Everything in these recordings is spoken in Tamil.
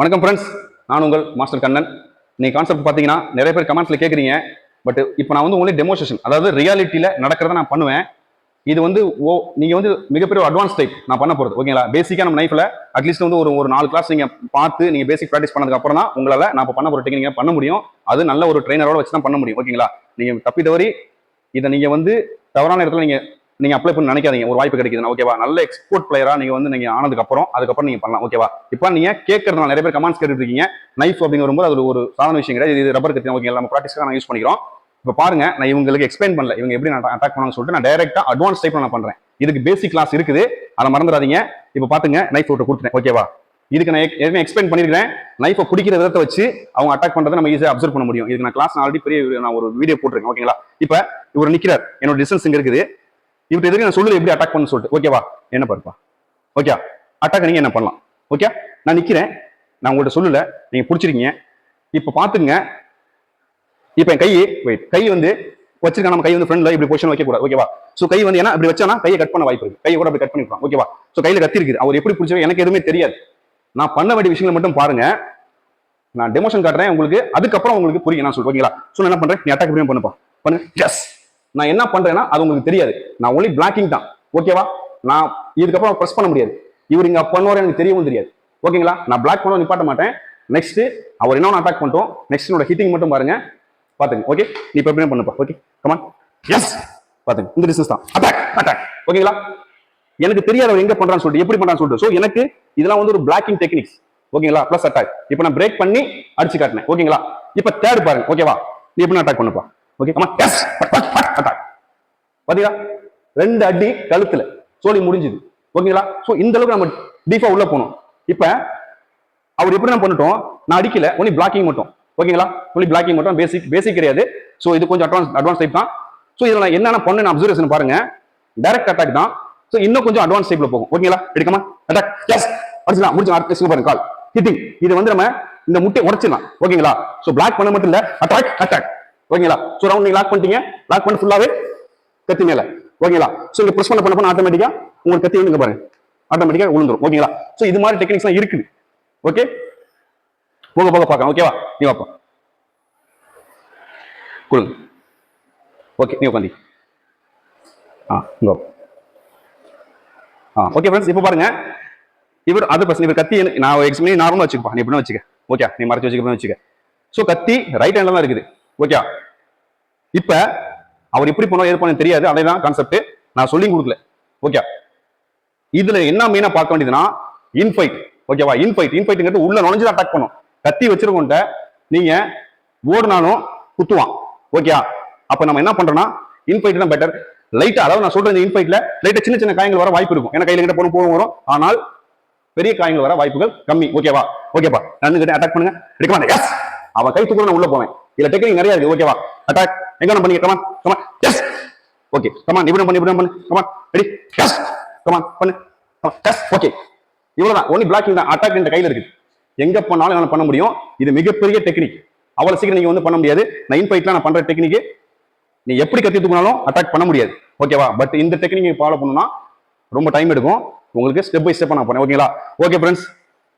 வணக்கம் ஃப்ரெண்ட்ஸ் நான் உங்கள் மாஸ்டர் கண்ணன். நீங்கள் கான்செப்ட் பார்த்தீங்கன்னா நிறைய பேர் கமெண்ட்ஸில் கேட்குறீங்க பட் இப்போ நான் வந்து ஒன்லி டெமோஸ்ட்ரேஷன் அதாவது ரியாலிட்டியில் நடக்கிறத நான் பண்ணுவேன். இது வந்து ஓ நீங்கள் வந்து மிகப்பெரிய அட்வான்ஸ் டைப் நான் பண்ண போகிறது ஓகேங்களா பேசிக்காக நம்ம லைஃப்பில் அட்லீஸ்ட் வந்து ஒரு ஒரு நாலு கிளாஸ் நீங்கள் பார்த்து நீங்கள் பேசிக் ப்ராக்டிஸ் பண்ணதுக்கப்புறம் தான் உங்களால் நான் இப்போ பண்ண போகிற டெக்னிக் பண்ண முடியும். அது நல்ல ஒரு ட்ரைனரோட வச்சு தான் பண்ண முடியும் ஓகேங்களா நீங்கள் தப்பி தவறி இதை நீங்கள் வந்து தவறான இடத்துல நீங்கள் நீங்க அப்ளை பண்ணி நினைக்காதீங்க. ஒரு வாய்ப்பு கிடைக்குதுன்னா ஓகேவா நல்ல எக்ஸ்போர்ட் பிளேயரா நீங்க வந்து நீங்க ஆனதுக்கு அப்புறம் அதுக்கப்புறம் நீங்க பண்ணலாம் ஓகேவா இப்போ நீங்க கேட்கறதுனால நிறைய பேர் கமெண்ட்ஸ் கேட்டுட்டு இருக்கீங்க நைஃப் அப்படிங்கிற வரும்போது அது ஒரு சாதாரண விஷயம் கிடையாது. இது ரப்பர் கத்தி ஓகே நம்ம ப்ராக்டிஸ்க்காக நான் யூஸ் பண்ணிக்கிறோம். இப்போ பாருங்க நான் இவங்களுக்கு எக்ஸ்பிளைன் பண்ணல. இவங்க எப்படி நான் அட்டாக் பண்ணணும்னு சொல்லிட்டு நான் டைரக்டா அட்வான்ஸ் டைப் நான் பண்றேன். இதுக்கு பேசிக் கிளாஸ் இருக்குது. அதை மறந்துடாதீங்க. இப்போ பாத்துங்க நைஃப் விட்டு கொடுத்துட்டேன் ஓகேவா இதுக்கு நான் ஏற்கனவே எக்ஸ்பிளைன் பண்ணிருக்கேன் நைஃபை பிடிக்கிற விதத்தை வச்சு அவங்க அட்டாக் பண்றதை நம்ம ஈஸியாக அப்சர்வ் பண்ண முடியும். இதுக்கு நான் கிளாஸ் ஆல்ரெடி பெரிய நான் ஒரு வீடியோ போட்டிருக்கேன் ஓகேங்களா இப்போ இவர் நிக்கிறார். என்னோட டிஸ்டன்ஸ் இங்க இருக்குது. இவர்கிட்ட எதுக்கு நான் சொல்லுது எப்படி அட்டாக் பண்ணு சொல்லிட்டு? ஓகேவா என்ன பாருப்பா ஓகே அட்டாக் நீங்க என்ன பண்ணலாம்? ஓகே நான் நிக்கிறேன். நான் உங்கள்கிட்ட சொல்லல. நீங்க பிடிச்சிருக்கீங்க. இப்போ பாத்துங்க இப்போ என் கை வெயிட் கை வந்து வச்சிருக்க? நம்ம கை வந்து ஃப்ரெண்ட்ல இப்படி பொசிஷன் வைக்க கூடாது ஓகேவா சோ கை வந்து ஏன்னா இப்படி வச்சானா கையை கட் பண்ண வாய்ப்பு இருக்கு. கையை கூட அப்படி கட் பண்ணிக்கலாம் ஓகேவா சோ கையில கத்தி இருக்குது. அவர் எப்படி பிடிச்சவங்க எனக்கு எதுவுமே தெரியாது. நான் பண்ண வேண்டிய விஷயங்களை மட்டும் பாருங்க. நான் டெமோஷன் காட்டுறேன். உங்களுக்கு அதுக்கப்புறம் உங்களுக்கு புரியும். நான் சொல்றேன். ஓகேங்களா சோ என்ன பண்றேன்? நீ அட்டாக் எப்படி பண்ணுப்பா. பண்ணு எஸ் நான் என்ன பண்றேன்னா அது உங்களுக்கு தெரியாது. நான் ஒன்லி பிளாக்கிங் தான். ஓகேவா நான் இதுக்கப்புறம் ப்ரெஸ் பண்ண முடியாது. இவர் இங்க பண்ணுவார் எனக்கு தெரியவும் தெரியாது. ஓகேங்களா நான் பிளாக் பண்ண நிப்பாட்ட மாட்டேன். நெக்ஸ்ட் அவர் என்ன அட்டாக் பண்ணிட்டோம். நெக்ஸ்ட் என்னோட ஹிட்டிங் மட்டும் பாருங்க. பாத்துங்க ஓகே நீ இப்போ எப்படி பண்ணுப்பா ஓகே கமான் எஸ் பாத்துங்க இந்த டிஸ்டன்ஸ் தான். அட்டாக் அட்டாக் ஓகேங்களா எனக்கு தெரியாது அவர் எங்க பண்றான்னு சொல்லிட்டு எப்படி பண்றான்னு சொல்லிட்டு. ஸோ எனக்கு இதெல்லாம் வந்து ஒரு பிளாக்கிங் டெக்னிக்ஸ் ஓகேங்களா ப்ளஸ் அட்டாக் இப்போ நான் பிரேக் பண்ணி அடிச்சு காட்டினேன். ஓகேங்களா இப்போ தேர்ட் பாருங்க ஓகேவா நீ எப்படி அட்டாக் பண்ணுப்பா. ஓகே ஆமா எஸ் பாத்தீங்களா? ரெண்டு அடி கழுத்துல. சோலி முடிஞ்சுது. ஓகேங்களா சோ இந்த அளவுக்கு நம்ம டீஃபா உள்ள போகணும். இப்ப அவர் எப்படி நம்ம பண்ணிட்டோம்? நான் அடிக்கல ஒன்லி பிளாக்கிங் மட்டும். ஓகேங்களா ஒன்லி பிளாக்கிங் மட்டும் பேசிக் பேசிக் கிடையாது. ஸோ இது கொஞ்சம் அட்வான்ஸ் அட்வான்ஸ் டைப் தான். ஸோ இதில் நான் என்னென்ன பண்ணேன் அப்சர்வேஷன் பாருங்க. டைரக்ட் அட்டாக் தான். ஸோ இன்னும் கொஞ்சம் அட்வான்ஸ் டைப்ல போகும். ஓகேங்களா எடுக்கமா அட்டாக் எஸ் அடிச்சலாம் முடிச்சு அடுத்த பாருங்க கால் ஹிட்டிங் இது வந்து நம்ம இந்த முட்டையை உடச்சிடலாம். ஓகேங்களா ஸோ பிளாக் பண்ண மட்டும் இல்லை. அட்டாக் அட்டாக் ஓகேங்களா சோ ரவுண்ட் நீங்கள் லாக் பண்ணிட்டீங்க. லாக் பண்ணி ஃபுல்லாவே கத்தி மேல. ஓகேங்களா? சோ இங்க ப்ரெஸ் பண்ண பண்ண ஆட்டோமேட்டிக்கா உங்களுக்கு கத்தி விழுங்க பாருங்க. ஆட்டோமேட்டிக்கா விழுந்துரும் ஓகேங்களா? சோ இது மாதிரி டெக்னிக்ஸ் எல்லாம் இருக்குது. ஓகே போக போக பார்க்கலாம். ஓகேவா நீ வாப்பா கொடுங்க ஓகே நீ உட்காந்து ஆ இங்க ஆ ஓகே ஃப்ரெண்ட்ஸ் இப்போ பாருங்க. இவர் அது பர்சன் இவர் கத்தி எனக்கு- நான் எக்ஸ்பிளைன் நார்மலாக வச்சுக்கப்பா நீ இப்படின்னு வச்சுக்க. ஓகே நீ மறைச்சு வச்சுக்க வச்சுக்க. ஸோ கத்தி ரைட் ஹேண்டில் தான் இருக்குது. ஓகே இப்போ அவர் எப்படி பண்ணுவோம் எது பண்ண தெரியாது. அதே தான் கான்செப்ட் நான் சொல்லி கொடுக்கல. ஓகே இதுல என்ன மெயினா பார்க்க வேண்டியதுன்னா இன்ஃபைட் ஓகேவா இன்ஃபைட் இன்ஃபைட்டுங்கிறது உள்ள நுழைஞ்சு அட்டாக் பண்ணும். கத்தி வச்சிருக்கோன்ட்ட நீங்க ஓடுனாலும் குத்துவான். ஓகே அப்ப நம்ம என்ன பண்றோம்னா இன்ஃபைட் தான் பெட்டர் லைட்டா அதாவது நான் சொல்றேன் இந்த இன்ஃபைட்ல லைட்டா சின்ன சின்ன காயங்கள் வர வாய்ப்பு இருக்கும். ஏன்னா கையில கிட்ட போன போகும் வரும். ஆனால் பெரிய காயங்கள் வர வாய்ப்புகள் கம்மி. ஓகேவா ஓகேப்பா நான் கிட்ட அட்டாக் பண்ணுங்க. எடுக்க மாட்டேன் எஸ் அவன் கை தூக்குற நான் உள்ள போவேன். இதுல டெக்னிக் நிறைய இருக்கு ஓகேவா அட்டாக் எங்க பண்ணி come on come on yes okay come on இப்படி பண்ணி இப்படி பண்ணு. Come on ready yes come on பண்ணு. எஸ் ஓகே இவ்வளவுதான். ஒன்லி பிளாக்கிங் தான். அட்டாக் என்ற கையில இருக்கு. எங்க பண்ணாலும் என்னால பண்ண முடியும். இது மிகப்பெரிய டெக்னிக் அவ்வளவு சீக்கிரம் நீங்க வந்து பண்ண முடியாது. நான் இன்ஃபைட்ல நான் பண்ற டெக்னிக் நீ எப்படி கத்தி அட்டாக் பண்ண முடியாது. ஓகேவா பட் இந்த டெக்னிக் ஃபாலோ பண்ணணும்னா ரொம்ப டைம் எடுக்கும். உங்களுக்கு ஸ்டெப் பை ஸ்டெப் நான் பண்ணேன். ஓகேங்களா ஓகே ஃப்ரெண்ட்ஸ்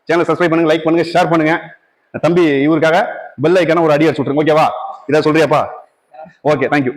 சேனல் சப்ஸ்கிரைப் பண்ணுங்க லைக் பண்ணுங்க ஷேர் பண்ணுங்க. தம்பி இவருக்காக பெல் ஐக்கான ஒரு அடி அடிச்சு விட்டுருங்க ஓகேவா இதை சொல்றியாப்பா? Okay thank you